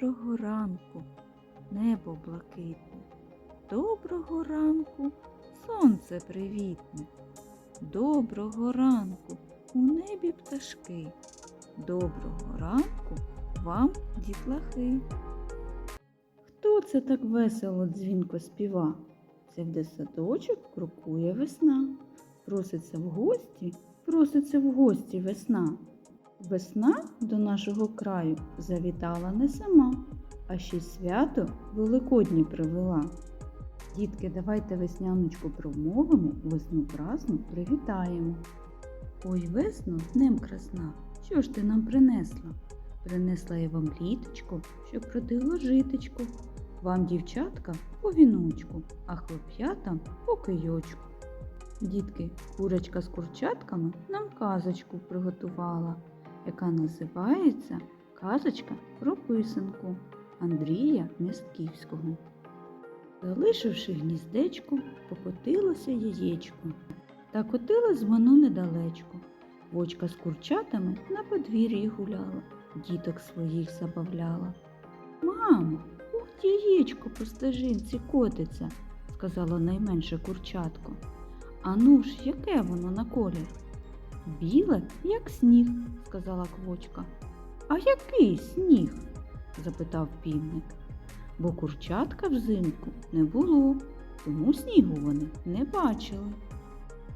Доброго ранку, небо блакитне. Доброго ранку, сонце привітне. Доброго ранку, у небі пташки. Доброго ранку вам, дітлахи. Хто це так весело дзвінко співа? Це в садочок крокує весна. Проситься в гості, проситься в гості весна. Весна до нашого краю завітала не сама, а ще свято Великодні привела. Дітки, давайте весняночку промовимо, весну красну привітаємо. Ой, весно, днем красна, що ж ти нам принесла? Принесла я вам літочку, щоб родило житочку. Вам, дівчатка, по віночку, а хлоп'ятам по кийочку. Дітки, курочка з курчатками нам казочку приготувала, яка називається Казочка про писанку Андрія Местківського. Залишивши гніздечко, покотилося яєчко. Та котилось воно недалечко. Вочка з курчатами на подвір'ї гуляла, діток своїх забавляла. Мамо, ух, яєчко по стежинці котиться, сказала найменше курчатко. А ну ж, яке воно на колір? Біле, як сніг, сказала квочка. А який сніг? запитав півник. Бо курчатка взимку не було, тому снігу вони не бачили.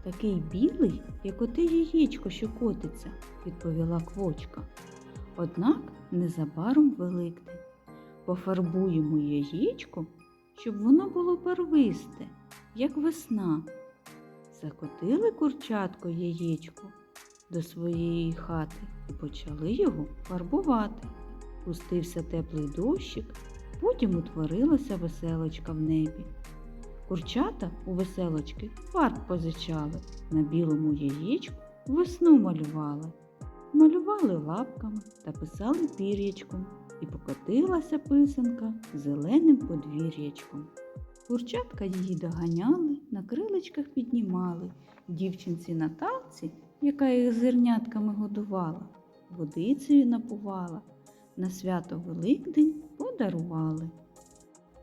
Такий білий, як оте яєчко, що котиться, відповіла квочка. Однак незабаром Великдень. Пофарбуємо яєчко, щоб воно було барвисте, як весна. Закотили курчатко яєчко до своєї хати і почали його фарбувати. Пустився теплий дощик, потім утворилася веселочка в небі. Курчата у веселочки фарб позичали, на білому яєчку весну малювали. Малювали лапками та писали пір'ячком, і покотилася писанка зеленим подвір'ячком. Курчатка її доганяли, на крилечках піднімали, дівчинці Наталці, яка їх зернятками годувала, водицею напувала, на свято Великдень подарували.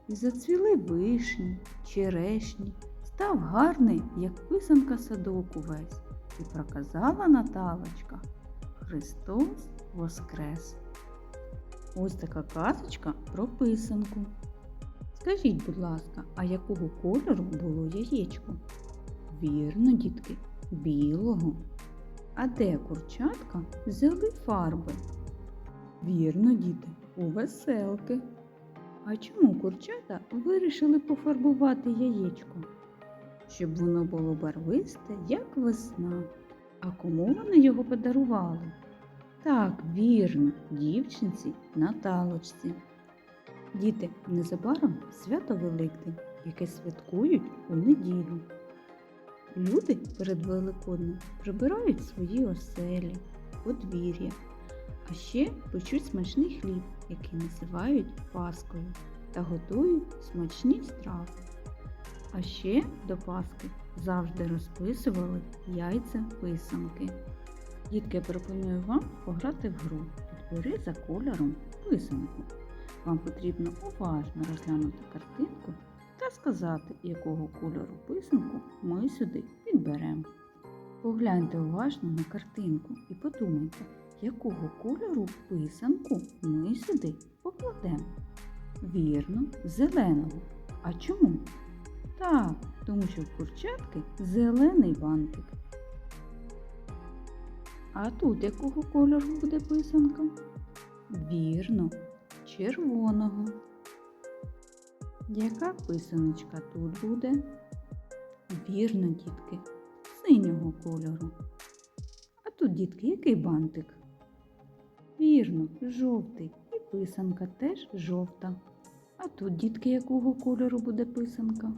І зацвіли вишні, черешні, став гарний, як писанка садок увесь, і проказала Наталочка Христос Воскрес. Ось така казочка про писанку. Скажіть, будь ласка, а якого кольору було яєчко? Вірно, дітки, білого. А де курчатка взяли фарби? Вірно, діти, у веселки. А чому курчата вирішили пофарбувати яєчко? Щоб воно було барвисте, як весна. А кому вони його подарували? Так, вірно, дівчинці Наталочці. Діти, незабаром свято Великдень, яке святкують у неділю. Люди перед Великоднем прибирають свої оселі, подвір'я, а ще печуть смачний хліб, який називають Паскою, та готують смачні страви. А ще до Паски завжди розписували яйця писанки. Дітки, пропоную вам пограти в гру. Підбери за кольором писанку. Вам потрібно уважно розглянути картинку та сказати, якого кольору писанку ми сюди підберемо. Погляньте уважно на картинку і подумайте, якого кольору писанку ми сюди покладемо. Вірно, зеленого. А чому? Так, тому що в курчатки зелений бантик. А тут якого кольору буде писанка? Вірно, червоного. Яка писаночка тут буде? Вірно, дітки, синього кольору. А тут, дітки, який бантик? Вірно, жовтий. І писанка теж жовта. А тут, дітки, якого кольору буде писанка?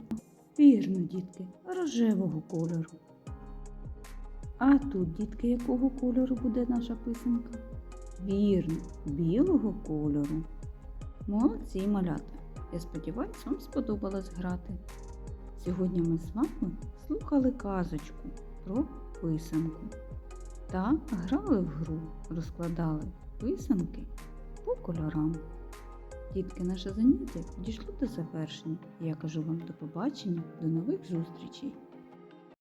Вірно, дітки, рожевого кольору. А тут, дітки, якого кольору буде наша писанка? Вірно, білого кольору. Молодці малята. Я сподіваюся, вам сподобалось грати. Сьогодні ми з вами слухали казочку про писанку та грали в гру, розкладали писанки по кольорам. Дітки, наше заняття підійшло до завершення. Я кажу вам до побачення, до нових зустрічей.